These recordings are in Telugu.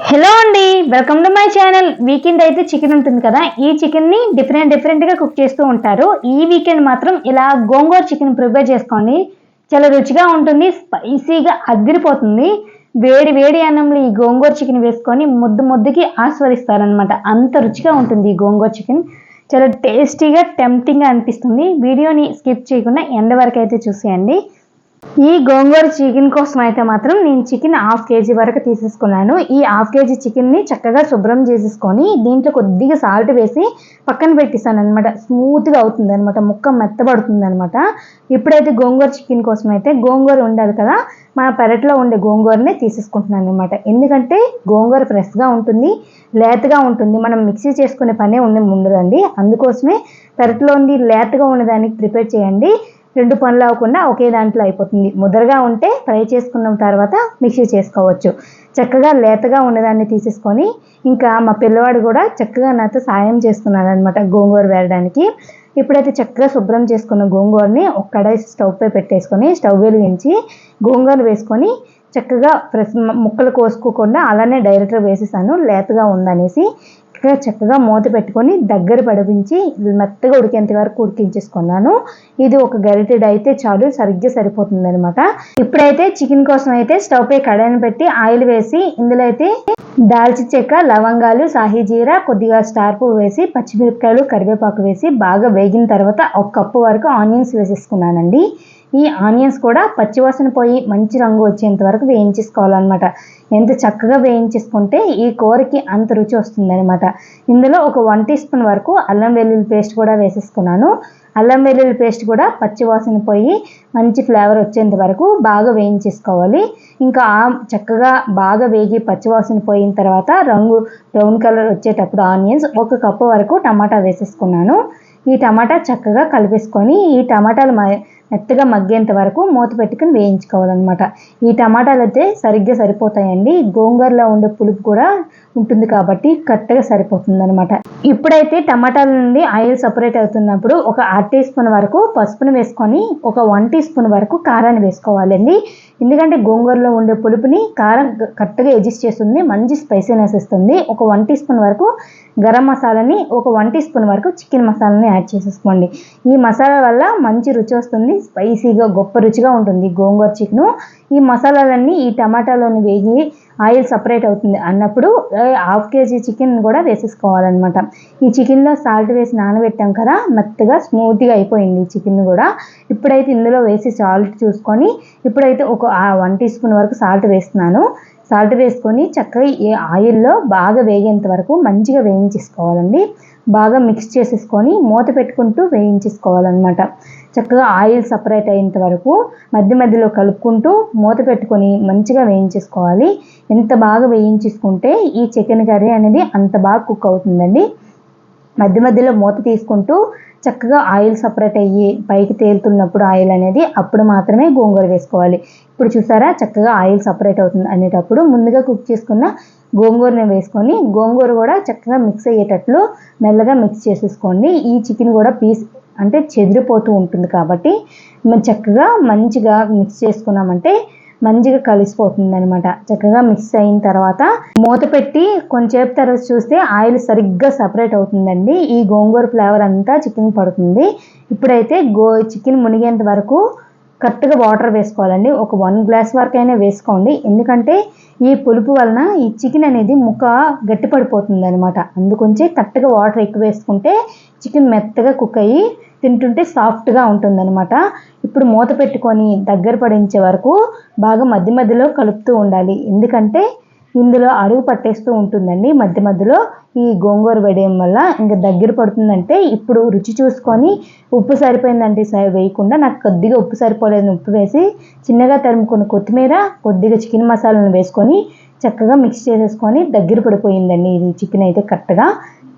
హలో అండి welcome to my channel weekend అయితే చికెన్ ఉంటుంది కదా ఈ చికెన్ని డిఫరెంట్ డిఫరెంట్గా కుక్ చేస్తూ ఉంటారు. ఈ వీకెండ్ మాత్రం ఇలా గోంగూర చికెన్ ప్రిపేర్ చేసుకోండి. చాలా రుచిగా ఉంటుంది స్పైసీగా అదిరిపోతుంది. వేడి వేడి అన్నంలో ఈ గోంగూర చికెన్ వేసుకొని ముద్దు ముద్దుకి ఆస్వాదిస్తారనమాట అంత రుచిగా ఉంటుంది ఈ గోంగూర చికెన్ చాలా టేస్టీగా టెంప్టింగ్గా అనిపిస్తుంది. వీడియోని స్కిప్ చేయకుండా ఎండ వరకు అయితే చూసేయండి. ఈ గోంగూర చికెన్ కోసం అయితే మాత్రం నేను చికెన్ హాఫ్ కేజీ వరకు తీసేసుకున్నాను. ఈ హాఫ్ కేజీ చికెన్ని చక్కగా శుభ్రం చేసేసుకొని దీంట్లో కొద్దిగా సాల్ట్ వేసి పక్కన పెట్టేసాను అనమాట స్మూత్గా అవుతుంది అనమాట ముక్క మెత్తబడుతుంది అనమాట ఇప్పుడైతే గోంగూర చికెన్ కోసం అయితే గోంగూర ఉండాలి కదా మన పెరట్లో ఉండే గోంగూరనే తీసేసుకుంటున్నాను అనమాట ఎందుకంటే గోంగూర ఫ్రెష్గా ఉంటుంది లేతగా ఉంటుంది. మనం మిక్సీ చేసుకునే పనే ఉండే ఉండదండి. అందుకోసమే పెరట్లో ఉంది లేతగా ఉన్నదానికి ప్రిపేర్ చేయండి. రెండు పనులు అవ్వకుండా ఒకే దాంట్లో అయిపోతుంది. ముద్రగా ఉంటే ఫ్రై చేసుకున్న తర్వాత మిక్సీ చేసుకోవచ్చు. చక్కగా లేతగా ఉన్నదాన్ని తీసేసుకొని ఇంకా మా పిల్లవాడు కూడా చక్కగా నాతో సాయం చేస్తున్నాడు అనమాట గోంగూర వేయడానికి. ఇప్పుడైతే చక్కగా శుభ్రం చేసుకున్న గోంగూరని ఒక కడాయి స్టవ్ పై పెట్టేసుకొని స్టవ్ వెలిగించి గోంగూర వేసుకొని చక్కగా ముక్కలు కోసుకోకుండా అలానే డైరెక్ట్గా వేసేసాను. లేతగా ఉందనేసి చక్కగా చక్కగా మూత పెట్టుకొని దగ్గర పడిపించి మెత్తగా ఉడికేంత వరకు ఉడికించేసుకున్నాను. ఇది ఒక గరిటెడ్ అయితే చాలు సరిగ్గా సరిపోతుంది అనమాట ఇప్పుడైతే చికెన్ కోసం అయితే స్టవ్ పై కడాయిని పెట్టి ఆయిల్ వేసి ఇందులో అయితే దాల్చి చెక్క లవంగాలు సాహీ జీరా కొద్దిగా స్టార్ పువ్వు వేసి పచ్చిమిరపకాయలు కరివేపాకు వేసి బాగా వేగిన తర్వాత ఒక కప్పు వరకు ఆనియన్స్ వేసేసుకున్నానండి. ఈ ఆనియన్స్ కూడా పచ్చివాసన పోయి మంచి రంగు వచ్చేంత వరకు వేయించేసుకోవాలన్నమాట. ఎంత చక్కగా వేయించేసుకుంటే ఈ కూరకి అంత రుచి వస్తుందన్నమాట. ఇందులో ఒక వన్ టీ స్పూన్ వరకు అల్లం వెల్లుల్లి పేస్ట్ కూడా వేసేసుకున్నాను. అల్లం వెల్లుల్లి పేస్ట్ కూడా పచ్చివాసన పోయి మంచి ఫ్లేవర్ వచ్చేంత వరకు బాగా వేయించేసుకోవాలి. ఇంకా చక్కగా బాగా వేగి పచ్చివాసన పోయిన తర్వాత రంగు బ్రౌన్ కలర్ వచ్చేటప్పుడు ఆనియన్స్ ఒక కప్పు వరకు టమాటా వేసేసుకున్నాను. ఈ టమాటా చక్కగా కలిపేసుకొని ఈ టమాటాలు మెత్తగా మగ్గేంత వరకు మూత పెట్టుకుని వేయించుకోవాలన్నమాట. ఈ టమాటాలు అయితే సరిగ్గా సరిపోతాయండి. గోంగూరలో ఉండే పులుపు కూడా ఉంటుంది కాబట్టి కరెక్ట్గా సరిపోతుంది అనమాట ఇప్పుడైతే టమాటాల నుండి ఆయిల్ సపరేట్ అవుతున్నప్పుడు ఒక అర టీ స్పూన్ వరకు పసుపును వేసుకొని ఒక వన్ టీ స్పూన్ వరకు కారాన్ని వేసుకోవాలండి. ఎందుకంటే గోంగూరలో ఉండే పులుపుని కారం కరెక్ట్గా అడ్జస్ట్ చేస్తుంది మంచి స్పైసీనెస్ ఇస్తుంది. ఒక వన్ టీ స్పూన్ వరకు గరం మసాలాని ఒక వన్ టీ స్పూన్ వరకు చికెన్ మసాలాని యాడ్ చేసేసుకోండి. ఈ మసాలా వల్ల మంచి రుచి వస్తుంది స్పైసీగా గొప్ప రుచిగా ఉంటుంది గోంగూర చికెను. ఈ మసాలాలన్నీ ఈ టమాటాలోని వేగి ఆయిల్ సపరేట్ అవుతుంది అన్నప్పుడు హాఫ్ కేజీ చికెన్ కూడా వేసేసుకోవాలన్నమాట. ఈ చికెన్లో సాల్ట్ వేసి నానబెట్టాం కదా మెత్తగా స్మూత్గా అయిపోయింది చికెన్ కూడా. ఇప్పుడైతే ఇందులో వేసి సాల్ట్ చూసుకొని ఇప్పుడైతే ఒక వన్ టీ స్పూన్ వరకు సాల్ట్ వేస్తున్నాను. సాల్ట్ వేసుకొని చక్కగా ఈ ఆయిల్లో బాగా వేగేంత వరకు మంచిగా వేయించేసుకోవాలండి. బాగా మిక్స్ చేసేసుకొని మూత పెట్టుకుంటూ వేయించేసుకోవాలన్నమాట. చక్కగా ఆయిల్ సపరేట్ అయ్యేంత వరకు మధ్య మధ్యలో కలుపుకుంటూ మూత పెట్టుకొని మంచిగా వేయించేసుకోవాలి. ఎంత బాగా వేయించేసుకుంటే ఈ చికెన్ కర్రీ అనేది అంత బాగా కుక్ అవుతుందండి. మధ్య మధ్యలో మూత తీసుకుంటూ చక్కగా ఆయిల్ సపరేట్ అయ్యి పైకి తేలుతున్నప్పుడు ఆయిల్ అనేది అప్పుడు మాత్రమే గోంగూర వేసుకోవాలి. ఇప్పుడు చూసారా? చక్కగా ఆయిల్ సపరేట్ అవుతుంది అనేటప్పుడు ముందుగా కుక్ చేసుకున్న గోంగూరని వేసుకొని గోంగూర కూడా చక్కగా మిక్స్ అయ్యేటట్లు మెల్లగా మిక్స్ చేసేసుకోండి. ఈ చికెన్ కూడా పీస్ అంటే చెదిరిపోతూ ఉంటుంది కాబట్టి చక్కగా మంచిగా మిక్స్ చేసుకున్నామంటే మంచిగా కలిసిపోతుంది అనమాట చక్కగా మిక్స్ అయిన తర్వాత మూత పెట్టి కొంచెంసేపు తర్వాత చూస్తే ఆయిల్ సరిగ్గా సపరేట్ అవుతుందండి. ఈ గోంగూర ఫ్లేవర్ అంతా చికెన్ పడుతుంది. ఇప్పుడైతే గో చికెన్ మునిగేంత వరకు కరెక్ట్గా వాటర్ వేసుకోవాలండి. ఒక వన్ గ్లాస్ వరకు అయినా వేసుకోండి. ఎందుకంటే ఈ పులుపు వలన ఈ చికెన్ అనేది ముక్క గట్టిపడిపోతుంది అనమాట అందుకొంచి కరెక్ట్గా వాటర్ ఎక్కువ వేసుకుంటే చికెన్ మెత్తగా కుక్ అయ్యి తింటుంటే సాఫ్ట్గా ఉంటుందన్నమాట. ఇప్పుడు మూత పెట్టుకొని దగ్గర పడించే వరకు బాగా మధ్య మధ్యలో కలుపుతూ ఉండాలి. ఎందుకంటే ఇందులో అడుగు పట్టేస్తూ ఉంటుందండి. మధ్య మధ్యలో ఈ గోంగూర వేయడం వల్ల ఇంకా దగ్గర పడుతుందంటే ఇప్పుడు రుచి చూసుకొని ఉప్పు సరిపోయిందంటే వేయకుండా నాకు కొద్దిగా ఉప్పు సరిపోలేదని ఉప్పు వేసి చిన్నగా తరుముకున్న కొత్తిమీర కొద్దిగా చికెన్ మసాలాను వేసుకొని చక్కగా మిక్స్ చేసేసుకొని దగ్గర పడిపోయిందండి. ఇది చికెన్ అయితే కరెక్ట్గా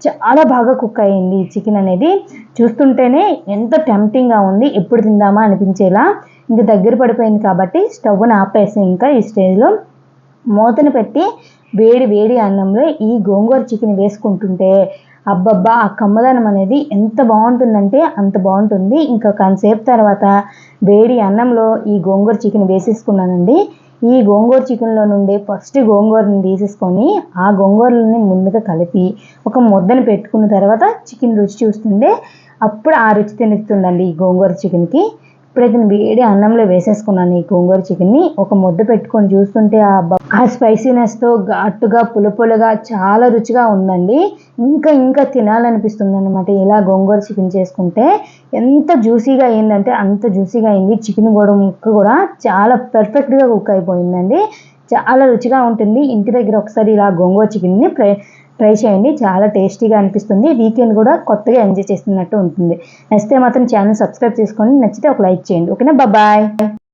చాలా బాగా కుక్ అయ్యింది ఈ చికెన్ అనేది. చూస్తుంటేనే ఎంత టెంప్టింగ్గా ఉంది ఎప్పుడు తిందామా అనిపించేలా. ఇంక దగ్గర పడిపోయింది కాబట్టి స్టవ్ను ఆపేసి ఇంకా ఈ స్టేజ్లో మూతను పెట్టి వేడి వేడి అన్నంలో ఈ గోంగూర చికెన్ వేసుకుంటుంటే అబ్బబ్బా ఆ కమ్మదనం అనేది ఎంత బాగుంటుందంటే అంత బాగుంటుంది. ఇంకా కొంతసేపు తర్వాత వేడి అన్నంలో ఈ గోంగూర చికెన్ వేసేసుకున్నానండి. ఈ గోంగూర చికెన్లో నుండి ఫస్ట్ గోంగూరని తీసేసుకొని ఆ గోంగూరని ముందుగా కలిపి ఒక ముద్దను పెట్టుకున్న తర్వాత చికెన్ రుచి చూస్తుంటే అప్పుడు ఆ రుచి తినిస్తుందండి ఈ గోంగూర చికెన్కి. ఇప్పుడైతే నేను వేడి అన్నంలో వేసేసుకున్నాను ఈ గోంగూర చికెన్ని. ఒక ముద్ద పెట్టుకొని చూస్తుంటే ఆ ఆ స్పైసీనెస్తో ఘాటుగా పులుపులుగా చాలా రుచిగా ఉందండి. ఇంకా ఇంకా తినాలనిపిస్తుంది అనమాట ఇలా గోంగూర చికెన్ చేసుకుంటే ఎంత జ్యూసీగా అయిందంటే అంత జ్యూసీగా అయింది. చికెన్ కూడా ముక్క కూడా చాలా పర్ఫెక్ట్గా కుక్ అయిపోయిందండి. చాలా రుచిగా ఉంటుంది. ఇంటి దగ్గర ఒకసారి ఇలా గోంగూర చికెన్ని ట్రై చేయండి. చాలా టేస్టీగా అనిపిస్తుంది. వీకెండ్ కూడా కొత్తగా ఎంజాయ్ చేస్తున్నట్టు ఉంటుంది. నచ్చితే మాత్రం ఛానల్ సబ్స్క్రైబ్ చేసుకోండి. నచ్చితే ఒక లైక్ చేయండి. ఓకేనా? బాయ్